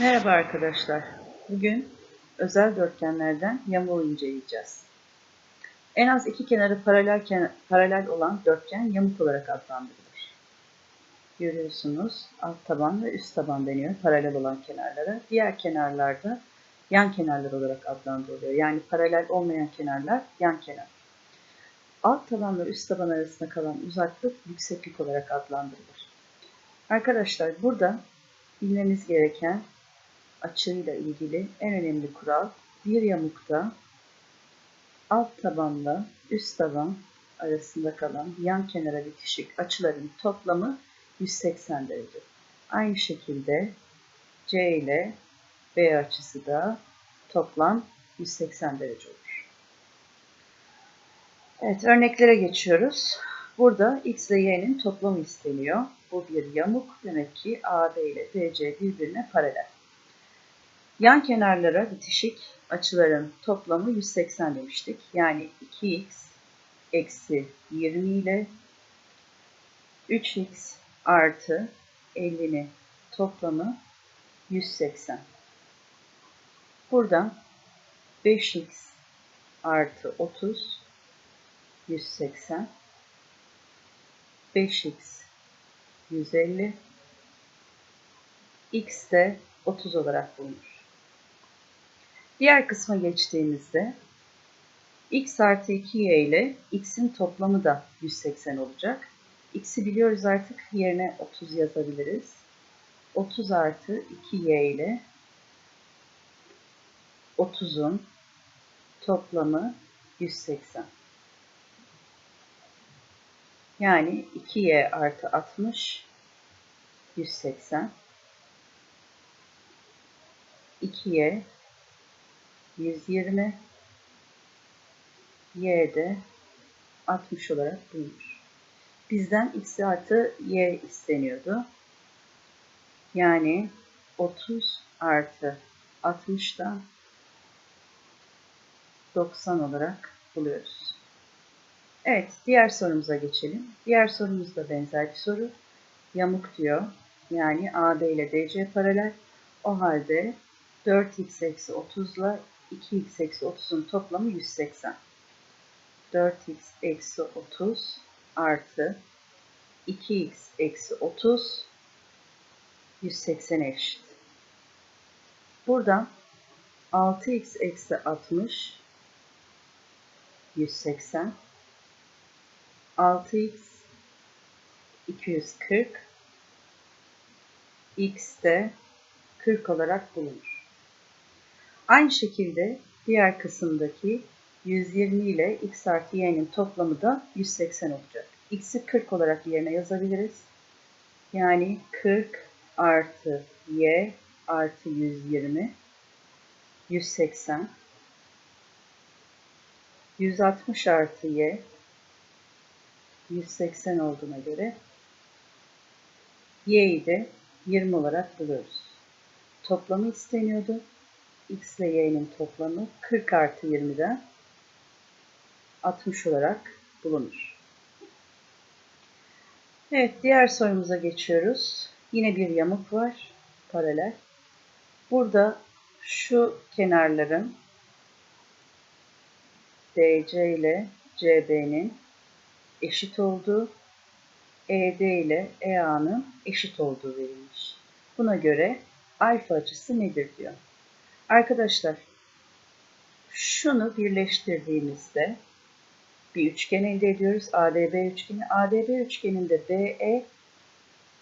Merhaba arkadaşlar. Bugün özel dörtgenlerden yamuğu inceleyeceğiz. En az iki kenarı paralel, paralel olan dörtgen yamuk olarak adlandırılır. Görüyorsunuz alt taban ve üst taban deniyor paralel olan kenarlara. Diğer kenarlarda yan kenarlar olarak adlandırılıyor. Yani paralel olmayan kenarlar yan kenar. Alt taban ve üst taban arasında kalan uzaklık yükseklik olarak adlandırılır. Arkadaşlar burada bilmemiz gereken açıyla ilgili en önemli kural bir yamukta alt tabanla üst taban arasında kalan yan kenara bitişik açıların toplamı 180 derece. Aynı şekilde C ile B açısı da toplam 180 derece olur. Evet örneklere geçiyoruz. Burada x ile y'nin toplamı isteniyor. Bu bir yamuk. Demek ki AB ile DC birbirine paralel. Yan kenarlara bitişik açıların toplamı 180 demiştik. Yani 2x eksi 20 ile 3x artı 50'nin toplamı 180. Buradan 5x artı 30 180 5x 150 x de 30 olarak bulunur. Diğer kısma geçtiğimizde x artı 2y ile x'in toplamı da 180 olacak. x'i biliyoruz artık yerine 30 yazabiliriz. 30 artı 2y ile 30'un toplamı 180. Yani 2y artı 60 180. 2y 120 y de 60 olarak bulunur. Bizden x artı y isteniyordu. Yani 30 artı 60'dan 90 olarak buluyoruz. Evet, diğer sorumuza geçelim. Diğer sorumuz da benzer bir soru. Yamuk diyor. Yani AB ile DC paralel. O halde 4x eksi 30 ile 2x eksi 30'un toplamı 180. 4x eksi 30 artı 2x eksi 30 180 eşit. Buradan 6x eksi 60 180 6x 240 x de 40 olarak bulunur. Aynı şekilde diğer kısımdaki 120 ile x artı y'nin toplamı da 180 olacak. x'i 40 olarak yerine yazabiliriz. Yani 40 artı y artı 120 180 160 artı y 180 olduğuna göre y'yi de 20 olarak buluyoruz. Toplamı isteniyordu x ile y'nin toplamı 40 artı 20'den 60 olarak bulunur. Evet, diğer sorumuza geçiyoruz. Yine bir yamuk var, paralel. Burada şu kenarların DC ile CB'nin eşit olduğu, ED ile EA'nın eşit olduğu verilmiş. Buna göre alfa açısı nedir diyor. Arkadaşlar şunu birleştirdiğimizde bir üçgen elde ediyoruz. ADB üçgeni. ADB üçgeninde BE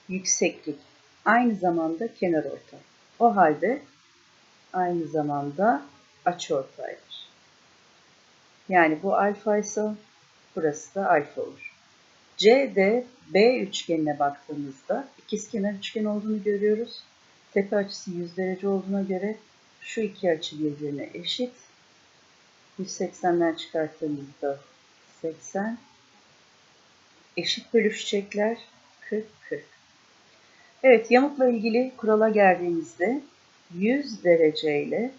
yükseklik. Aynı zamanda kenar ortay. O halde aynı zamanda açı ortaydır. Yani bu alfa ise burası da alfa olur. CD B üçgenine baktığımızda ikizkenar üçgen olduğunu görüyoruz. Tepe açısı 100 derece olduğuna göre şu iki açı birbirine eşit. 180'den çıkarttığımızda 80. Eşit bölüşecekler. 40, 40. Evet, yamukla ilgili kurala geldiğimizde 100 derece ile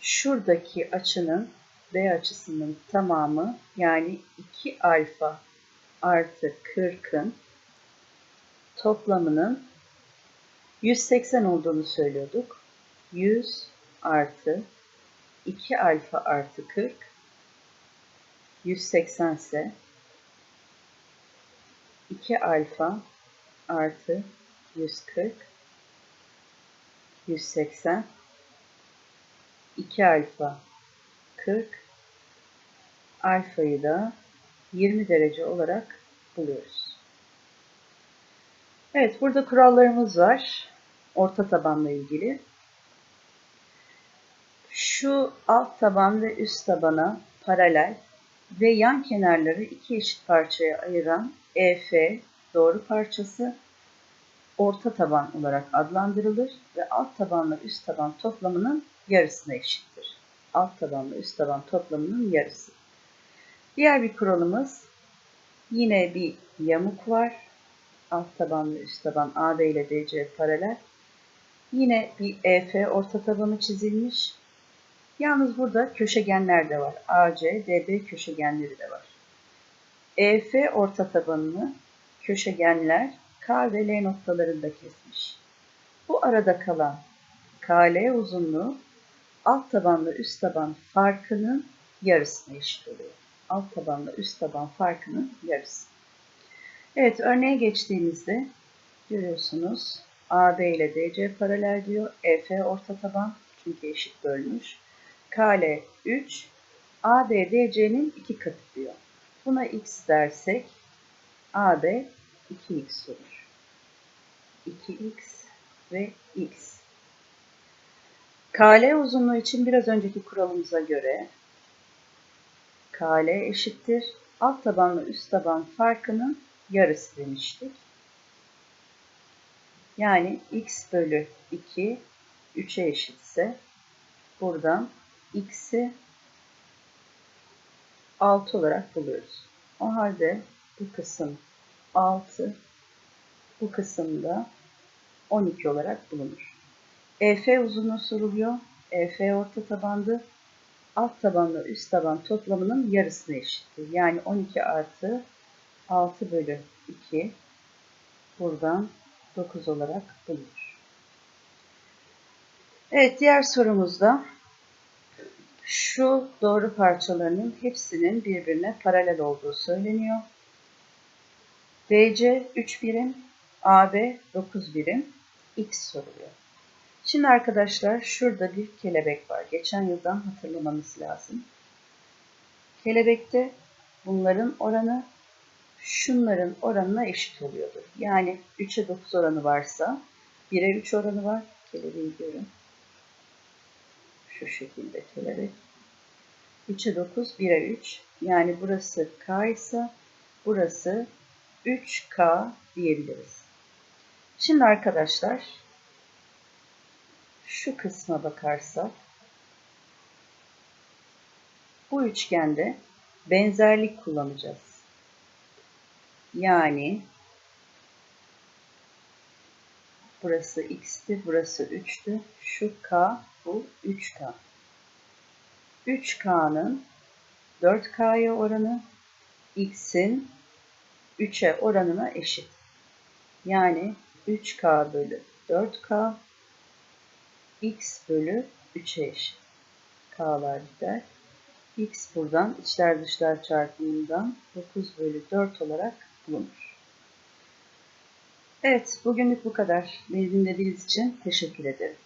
şuradaki açının B açısının tamamı yani 2 alfa artı 40'ın toplamının 180 olduğunu söylüyorduk. 100 artı 2 alfa artı 40 180 ise 2 alfa artı 140 180 2 alfa 40 alfayı da 20 derece olarak buluyoruz. Evet burada kurallarımız var. Orta tabanla ilgili. Şu alt taban ve üst tabana paralel ve yan kenarları iki eşit parçaya ayıran EF doğru parçası orta taban olarak adlandırılır ve alt tabanla üst taban toplamının yarısına eşittir. Alt tabanla üst taban toplamının yarısı. Diğer bir kuralımız yine bir yamuk var. Alt taban ve üst taban AB ile DC paralel. Yine bir EF orta tabanı çizilmiş. Yalnız burada köşegenler de var. AC, DB köşegenleri de var. EF orta tabanını köşegenler K ve L noktalarında kesmiş. Bu arada kalan KL uzunluğu alt tabanla üst taban farkının yarısına eşit oluyor. Alt tabanla üst taban farkının yarısı. Evet örneğe geçtiğimizde görüyorsunuz AB ile DC paralel diyor. EF orta taban çünkü eşit bölmüş. KL 3, AB DC'nin 2 katı diyor. Buna x dersek AB 2x olur. 2x ve x. KL uzunluğu için biraz önceki kuralımıza göre KL eşittir. Alt tabanla üst taban farkının yarısı demiştik. Yani x bölü 2 3'e eşitse buradan x'i 6 olarak buluyoruz. O halde bu kısım 6, bu kısımda 12 olarak bulunur. EF uzunluğu soruluyor. EF orta tabandı. Alt tabanla üst taban toplamının yarısına eşittir. Yani 12 artı 6 bölü 2 buradan 9 olarak bulunur. Evet diğer sorumuzda şu doğru parçalarının hepsinin birbirine paralel olduğu söyleniyor. DC 3 birim, AB 9 birim, X soruluyor. Şimdi arkadaşlar şurada bir kelebek var. Geçen yıldan hatırlamanız lazım. Kelebekte bunların oranı şunların oranına eşit oluyordur. Yani 3'e 9 oranı varsa 1'e 3 oranı var. Kelebeği görün. Şu şekilde kelebek. 3'e 9, 1'e 3. Yani burası K ise burası 3K diyebiliriz. Şimdi arkadaşlar şu kısma bakarsak bu üçgende benzerlik kullanacağız. Yani burası x'ti, burası 3'tü. Şu k, bu 3k. 3k'nın 4k'ya oranı x'in 3'e oranına eşit. Yani 3k bölü 4k x bölü 3'e eşit. k'lar gider. x buradan içler dışlar çarpımından 9 bölü 4 olarak bulunur. Evet, bugünlük bu kadar. Beni dinlediğiniz için teşekkür ederim.